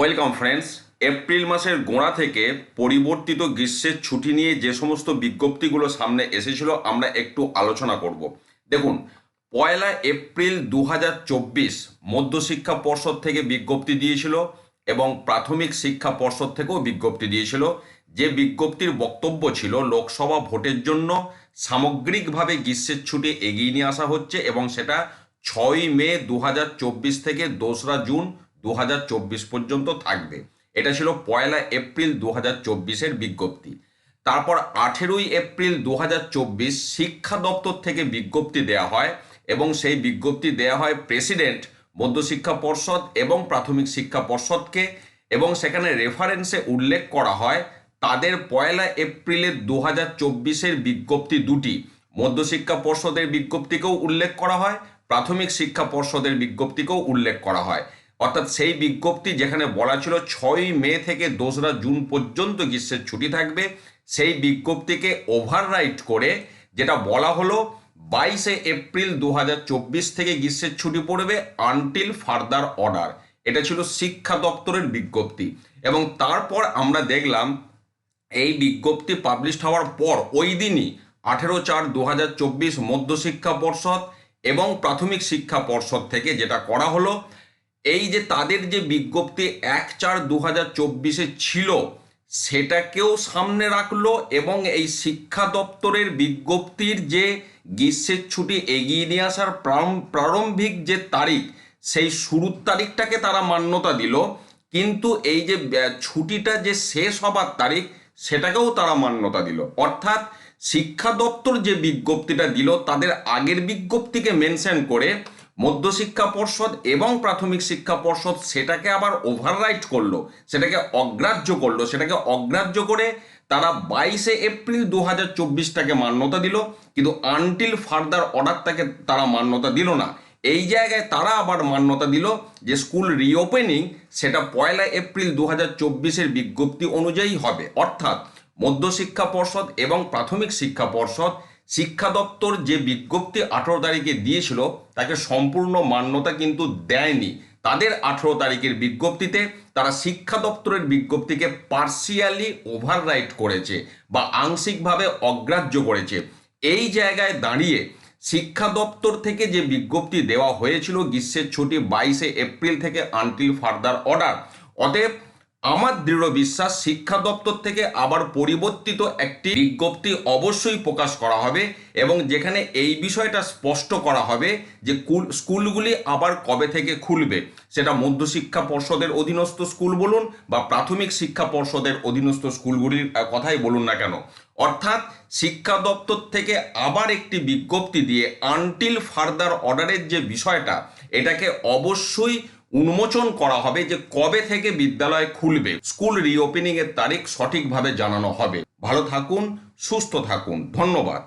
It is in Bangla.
ওয়েলকাম ফ্রেন্ডস এপ্রিল মাসের গোড়া থেকে পরিবর্তিত গ্রীষ্মের ছুটি নিয়ে যে সমস্ত বিজ্ঞপ্তিগুলো সামনে এসেছিল, আমরা একটু আলোচনা করব। দেখুন, পয়লা এপ্রিল দু হাজার চব্বিশ মধ্যশিক্ষা পর্ষদ থেকে বিজ্ঞপ্তি দিয়েছিল এবং প্রাথমিক শিক্ষা পর্ষদ থেকেও বিজ্ঞপ্তি দিয়েছিল। যে বিজ্ঞপ্তির বক্তব্য ছিল, লোকসভা ভোটের জন্য সামগ্রিকভাবে গ্রীষ্মের ছুটি এগিয়ে নিয়ে আসা হচ্ছে এবং সেটা ছয় মে দু হাজার চব্বিশ থেকে দোসরা জুন দু হাজার চব্বিশ পর্যন্ত থাকবে। এটা ছিল পয়লা এপ্রিল দু হাজার বিজ্ঞপ্তি। তারপর আঠেরোই এপ্রিল দু হাজার চব্বিশ শিক্ষা দপ্তর থেকে বিজ্ঞপ্তি দেওয়া হয় এবং সেই বিজ্ঞপ্তি দেওয়া হয় প্রেসিডেন্ট, মধ্যশিক্ষা পর্ষদ এবং প্রাথমিক শিক্ষা পর্ষদকে এবং সেখানে রেফারেন্সে উল্লেখ করা হয় তাদের পয়লা এপ্রিলের দু হাজার বিজ্ঞপ্তি দুটি। মধ্যশিক্ষা পর্ষদের বিজ্ঞপ্তিকেও উল্লেখ করা হয়, প্রাথমিক শিক্ষা পর্ষদের বিজ্ঞপ্তিকেও উল্লেখ করা হয়। অর্থাৎ সেই বিজ্ঞপ্তি যেখানে বলা ছিল ছয় মে থেকে দোসরা জুন পর্যন্ত গ্রীষ্মের ছুটি থাকবে, সেই বিজ্ঞপ্তিকে ওভাররাইট করে যেটা বলা হলো বাইশে এপ্রিল দু হাজার চব্বিশ থেকে গ্রীষ্মের ছুটি পড়বে আনটিল ফার্দার অর্ডার এটা ছিল শিক্ষা দপ্তরের বিজ্ঞপ্তি। এবং তারপর আমরা দেখলাম এই বিজ্ঞপ্তি পাবলিশ হওয়ার পর ওই দিনই আঠেরো চার দু মধ্যশিক্ষা পর্ষদ এবং প্রাথমিক শিক্ষা পর্ষদ থেকে যেটা করা হলো এই যে তাদের যে বিজ্ঞপ্তি এক চার দু হাজার চব্বিশে ছিল, সেটাকেও সামনে রাখল এবং এই শিক্ষা দপ্তরের বিজ্ঞপ্তির যে গ্রীষ্মের ছুটি এগিয়ে নিয়ে আসার প্রারম্ভিক যে তারিখ, সেই শুরুর তারিখটাকে তারা মান্যতা দিল। কিন্তু এই যে ছুটিটা যে শেষ হবার তারিখ, সেটাকেও তারা মান্যতা দিল। অর্থাৎ শিক্ষা দপ্তর যে বিজ্ঞপ্তিটা দিল, তাদের আগের বিজ্ঞপ্তিকে মেনশন করে মধ্যশিক্ষা পর্ষদ এবং প্রাথমিক শিক্ষা পর্ষদ সেটাকে আবার ওভাররাইট করল, সেটাকে অগ্রাহ্য করল, সেটাকে অগ্রাহ্য করে তারা বাইশে এপ্রিল দু হাজার চব্বিশটাকে মান্যতা দিল, কিন্তু আনটিল ফার্দার অর্ডারটাকে তারা মান্যতা দিল না। এই জায়গায় তারা আবার মান্যতা দিল যে স্কুল রিওপেনিং সেটা পয়লা এপ্রিল দু হাজার চব্বিশের বিজ্ঞপ্তি অনুযায়ী হবে। অর্থাৎ মধ্যশিক্ষা পর্ষদ এবং প্রাথমিক শিক্ষা পর্ষদ শিক্ষা দপ্তর যে বিজ্ঞপ্তি আঠেরো তারিখে দিয়েছিল তাকে সম্পূর্ণ মান্যতা কিন্তু দেয়নি। তাদের আঠেরো তারিখের বিজ্ঞপ্তিতে তারা শিক্ষা দপ্তরের বিজ্ঞপ্তিকে পার্সিয়ালি ওভাররাইট করেছে বা আংশিকভাবে অগ্রাহ্য করেছে। এই জায়গায় দাঁড়িয়ে শিক্ষা দপ্তর থেকে যে বিজ্ঞপ্তি দেওয়া হয়েছিল গ্রীষ্মের ছুটি বাইশে এপ্রিল থেকে আনটিল ফার্দার অর্ডার অতএব আমার দৃঢ় বিশ্বাস শিক্ষা দপ্তর থেকে আবার পরিবর্তিত একটি বিজ্ঞপ্তি অবশ্যই প্রকাশ করা হবে এবং যেখানে এই বিষয়টা স্পষ্ট করা হবে যে কুল- স্কুলগুলি আবার কবে থেকে খুলবে। সেটা মধ্যশিক্ষা পর্ষদের অধীনস্থ স্কুল বলুন বা প্রাথমিক শিক্ষা পর্ষদের অধীনস্থ স্কুলগুলির কথাই বলুন না কেন। অর্থাৎ শিক্ষা দপ্তর থেকে আবার একটি বিজ্ঞপ্তি দিয়ে আনটিল ফার্দার অর্ডারের যে বিষয়টা, এটাকে অবশ্যই উন্মোচন করা হবে যে কবে থেকে বিদ্যালয় খুলবে, স্কুল রিওপেনিং এর তারিখ সঠিকভাবে জানানো হবে। ভালো থাকুন, সুস্থ থাকুন। ধন্যবাদ।